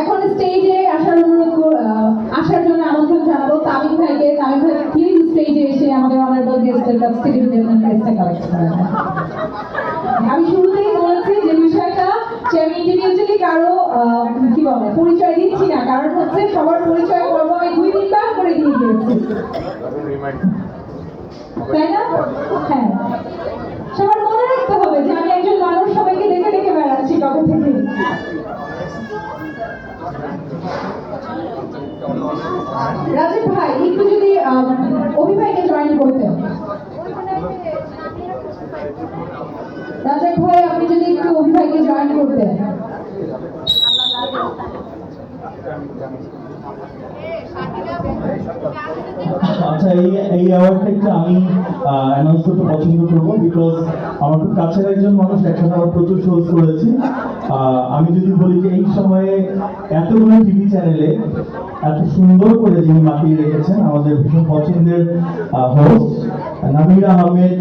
এখন স্টেজে আসার অনুরোধ আসার জন্য আমন্ত্রণ জানাব তামিম ভাইকে। তামিম ভাই প্লিজ স্টেজে এসে আমাদের অনারেবল গেস্টের কাছ থেকে আমি শুরুতেই বলেছি যে বিষয়টা সবার পরিচয় করব, আমি দুই তিনবার করে দিয়ে দিয়েছি। তাই না? হ্যাঁ। সবার মনে রাখতে হবে যে আমি একজন মানুষ, সবাইকে দেখে ডেকে বেড়াচ্ছি কবে থেকে। রাজীব ভাই, একটু যদি আম, অভি ভাইকে জয়েন করতেন রাজীব ভাই আপনি যদি একটু অভি ভাইকে জয়েন করতেন আচ্ছা এই এই অ্যাওয়ার্ডটা আমি অ্যানাউন্স করতে পছন্দ বিকজ আমার খুব কাছের একজন মানুষ, একসাথে আমার প্রচুর শোজ করেছি। আমি যদি বলি যে এই সময়ে এতগুলো টিভি চ্যানেলে এত সুন্দর করে যিনি মাতিয়ে রেখেছেন, আমাদের ভীষণ পছন্দের হোস্ট নামিরা আহমেদ,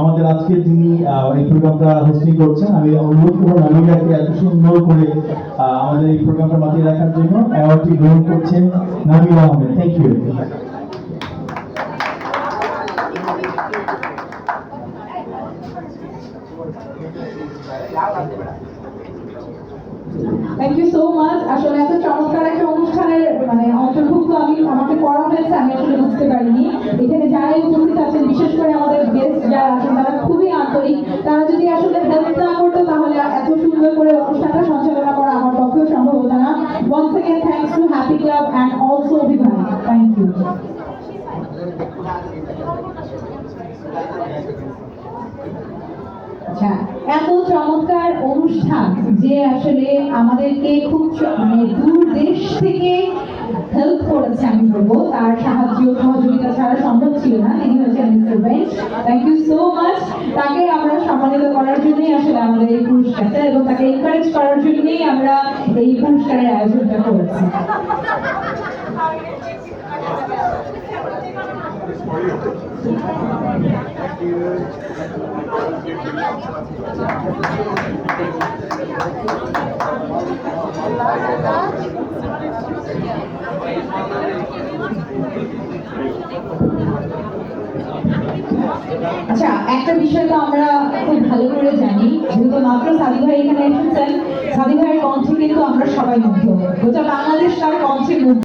আমাদের আজকে যিনি এই প্রোগ্রামটা হোস্টিং করছেন, আমি অনুরোধ করব নামিরাকে এত সুন্দর করে আমাদের এই প্রোগ্রামটা মাতিয়ে রাখার জন্য অ্যাওয়ার্ডটি গ্রহণ করছেন Namira Ahmed thank you thank you so much আসলে এত চমৎকার একটা অনুষ্ঠানের মানে অন্তর্ভুক্ত আমি, আমাকে করা হয়েছে, আমি আসলে বুঝতে পারিনি। এখানে যারাই উপস্থিত আছেন, বিশেষ করে আমাদের গেস্ট যারা আছেন, তারা খুবই আন্তরিক। তারা যদি আসলে হেল্প না one second thanks to happy club and also অভিভাবক থ্যাংক ইউ আচ্ছা এত চমৎকার অনুষ্ঠান যে আসলে আমাদেরকে খুব মানে দূর দেশ থেকে হেল্প করেছে, আমি বলব। তার সাহায্য, সহযোগিতা ছাড়া সম্ভব ছিল না। তিনি হচ্ছেন mister Bench thank you so much তাকে আমরা সম্মানিত করার জন্যই আসলে আমাদের এই পুরস্কারটা এবং তাকে এনকারেজ করার জন্যই আমরা এই পুরস্কারের আয়োজনটা করেছি। আচ্ছা একটা বিষয় তো আমরা খুব ভালো করে জানি, যেহেতু মাত্র সাদি ভাই এখানে এসেছেন সাদি ভাইয়ের কণ্ঠে কিন্তু আমরা সবাই মুগ্ধ গোটা বাংলাদেশ